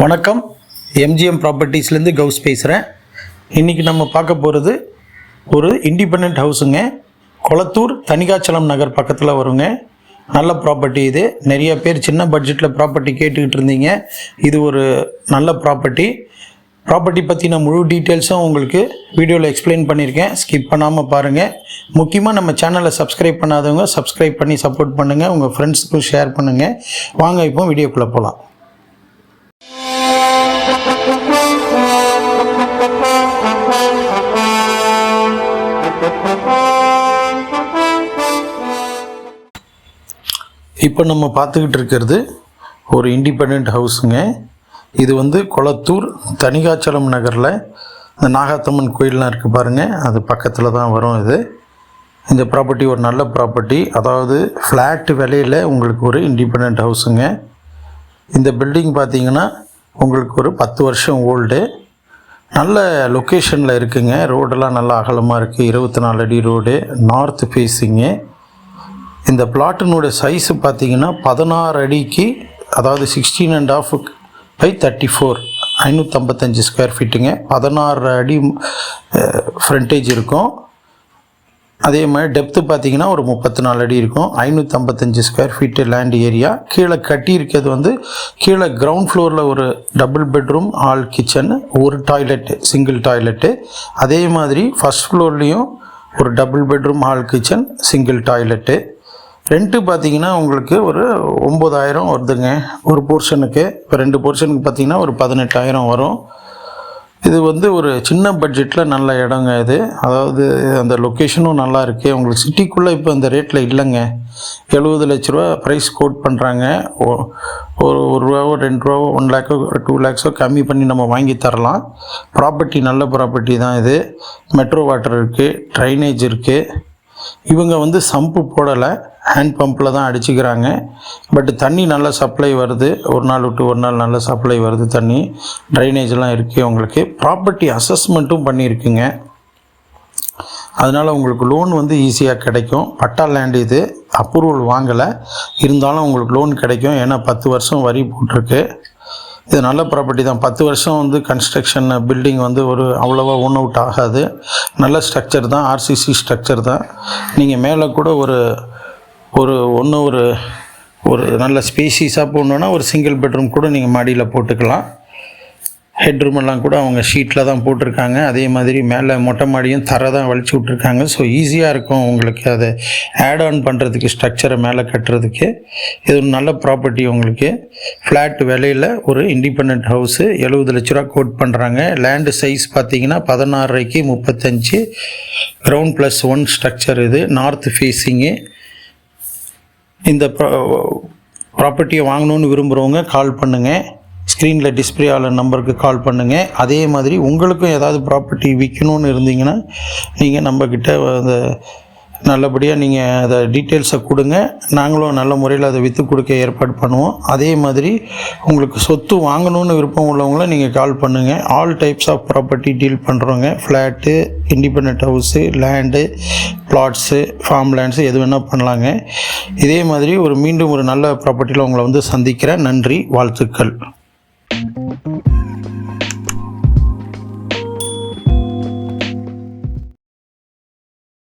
வணக்கம். எம்ஜிஎம் ப்ராப்பர்ட்டிஸ்லேருந்து கவுஸ் பேசுகிறேன் இன்றைக்கி நம்ம பார்க்க போகிறது ஒரு இண்டிபெண்ட் ஹவுஸுங்க கொளத்தூர் தனிகாச்சலம் நகர் பக்கத்தில் வருங்க. நல்ல ப்ராப்பர்ட்டி இது. நிறைய பேர் சின்ன பட்ஜெட்டில் ப்ராப்பர்ட்டி கேட்டுக்கிட்டு இருந்தீங்க. இது ஒரு நல்ல ப்ராப்பர்ட்டி ப்ராப்பர்ட்டி பற்றின முழு டீட்டெயில்ஸும் உங்களுக்கு வீடியோவில் எக்ஸ்பிளைன் பண்ணியிருக்கேன். ஸ்கிப் பண்ணாமல் பாருங்கள் முக்கியமாக நம்ம சேனலை சப்ஸ்கிரைப் பண்ணாதவங்க சப்ஸ்கிரைப் பண்ணி சப்போர்ட் பண்ணுங்கள் உங்கள் ஃப்ரெண்ட்ஸுக்கும் ஷேர் பண்ணுங்கள் வாங்க இப்போ வீடியோக்குள்ளே போகலாம் இப்போ நம்ம பார்த்துக்கிட்டு இருக்கிறது ஒரு இண்டிபெண்ட் ஹவுஸுங்க இது வந்து கொளத்தூர் தனிகாச்சலம் நகரில் இந்த நாகாத்தம்மன் கோயிலெலாம் இருக்குது பாருங்கள் அது பக்கத்தில் தான் வரும் இது. இந்த ப்ராப்பர்ட்டி ஒரு நல்ல ப்ராப்பர்ட்டி அதாவது ஃப்ளாட் விலையில் உங்களுக்கு ஒரு இண்டிபெண்ட் ஹவுஸுங்க இந்த பில்டிங் பார்த்தீங்கன்னா உங்களுக்கு ஒரு பத்து வருஷம் ஓல்டு நல்ல லொக்கேஷனில் இருக்குங்க. ரோடெல்லாம் நல்லா அகலமாக இருக்குது இருபத்தி நாலு அடி ரோடு. நார்த் ஃபேஸிங்கு இந்த பிளாட்டினுடைய சைஸு பார்த்தீங்கன்னா பதினாறு அடிக்கு அதாவது sixteen and half by thirty four ஐநூற்றம்பத்தஞ்சு square ஃபீட்டுங்க பதினாறு அடி ஃப்ரண்டேஜ் இருக்கும். அதே மாதிரி டெப்த்து பார்த்தீங்கன்னா ஒரு முப்பத்தி நாலு அடி இருக்கும். ஐநூற்றம்பத்தஞ்சு ஸ்கொயர் ஃபீட்டு லேண்ட் ஏரியா கீழே கட்டி இருக்கிறது வந்து கீழே கிரவுண்ட் ஃப்ளோரில் ஒரு டபுள் பெட்ரூம் ஹால் கிச்சன் ஒரு டாய்லெட்டு சிங்கிள் டாய்லெட்டு அதே மாதிரி ஃபஸ்ட் ஃப்ளோர்லேயும் ஒரு double bedroom hall kitchen single toilet rent பார்த்தீங்கன்னா உங்களுக்கு ஒரு ஒம்பதாயிரம் வருதுங்க. ஒரு போர்ஷனுக்கு இப்போ ரெண்டு போர்ஷனுக்கு பார்த்தீங்கன்னா ஒரு பதினெட்டாயிரம் வரும். இது வந்து ஒரு சின்ன பட்ஜெட்டில் நல்ல இடங்க இது. அதாவது அந்த லொக்கேஷனும் நல்லா இருக்குது உங்களுக்கு சிட்டிக்குள்ளே இப்போ அந்த ரேட்டில் இல்லைங்க. எழுபது லட்ச ரூபா ப்ரைஸ் கோட் பண்ணுறாங்க ஒரு ஒரு ரூபாவோ ரெண்டு ரூபாவோ ஒன் லேக்கோ டூ லேக்ஸோ கம்மி பண்ணி நம்ம வாங்கி தரலாம். ப்ராப்பர்ட்டி நல்ல ப்ராப்பர்ட்டி தான் இது. மெட்ரோ வாட்டர் இருக்குது ட்ரைனேஜ் இருக்குது இவங்க வந்து சம்பு போடலை ஹேண்ட் பம்பில் தான் அடிச்சுக்கிறாங்க. பட் தண்ணி நல்ல சப்ளை வருது. ஒரு நாள் விட்டு ஒரு நாள் நல்ல சப்ளை வருது தண்ணி. ட்ரைனேஜ்லாம் இருக்குது உங்களுக்கு ப்ராப்பர்ட்டி அசஸ்மெண்ட்டும் பண்ணியிருக்குங்க. அதனால் உங்களுக்கு லோன் வந்து ஈஸியாக கிடைக்கும். பட்டா லேண்ட் இது. அப்ரூவல் வாங்கலை. இருந்தாலும் உங்களுக்கு லோன் கிடைக்கும். ஏன்னா பத்து வருஷம் வரி போட்டிருக்கு. இது நல்ல ப்ராப்பர்ட்டி தான். பத்து வருஷம் வந்து கன்ஸ்ட்ரக்ஷன் பில்டிங் வந்து ஒரு அவ்வளோவா ஒன் அவுட் ஆகாது. நல்ல ஸ்ட்ரக்சர் தான் ஆர்சிசி ஸ்ட்ரக்சர் தான். நீங்கள் மேலே கூட ஒரு ஒரு ஒன்று ஒரு ஒரு நல்ல ஸ்பேசிஸாக போடணுன்னா ஒரு சிங்கிள் பெட்ரூம் கூட நீங்கள் மாடியில் போட்டுக்கலாம். ஹெட்ரூம் எல்லாம் கூட அவங்க ஷீட்டில் தான் போட்டிருக்காங்க. அதே மாதிரி மேலே மொட்டை மாடியும் தர தான் வலிச்சு விட்ருக்காங்க ஸோ ஈஸியாக இருக்கும் உங்களுக்கு அதை ஆட் ஆன் பண்ணுறதுக்கு ஸ்ட்ரக்சரை மேலே கட்டுறதுக்கு. இது ஒரு நல்ல ப்ராப்பர்ட்டி உங்களுக்கு. ஃப்ளாட் விலையில் ஒரு இண்டிபெண்ட் ஹவுஸு எழுபது லட்ச ரூபா கோட் பண்ணுறாங்க லேண்டு சைஸ் பார்த்தீங்கன்னா பதினாறரைக்கு முப்பத்தஞ்சு. கிரவுண்ட் ப்ளஸ் ஒன் ஸ்ட்ரக்சர் இது. நார்த் ஃபேஸிங்கு இந்த ப்ராப்பர்ட்டியை வாங்கணுன்னு விரும்புகிறவங்க கால் பண்ணுங்கள் ஸ்க்ரீனில் டிஸ்பிளே ஆகிற நம்பருக்கு கால் பண்ணுங்கள் அதே மாதிரி உங்களுக்கும் ஏதாவது ப்ராப்பர்ட்டி விற்கணும்னு இருந்தீங்கன்னா நீங்கள் நம்மக்கிட்ட அந்த நல்லபடியாக நீங்கள் அதை டீட்டெயில்ஸை கொடுங்க. நாங்களும் நல்ல முறையில் அதை விற்று கொடுக்க ஏற்பாடு பண்ணுவோம். அதே மாதிரி உங்களுக்கு சொத்து வாங்கணும்னு விருப்பம் உள்ளவங்கள நீங்கள் கால் பண்ணுங்கள் all types of property deal பண்ணுறவங்க flat independent house land plots farm lands எது வேணால் பண்ணலாங்க. இதே மாதிரி ஒரு மீண்டும் ஒரு நல்ல ப்ராப்பர்ட்டியில் உங்களை வந்து சந்திக்கிறேன். நன்றி வாழ்த்துக்கள்.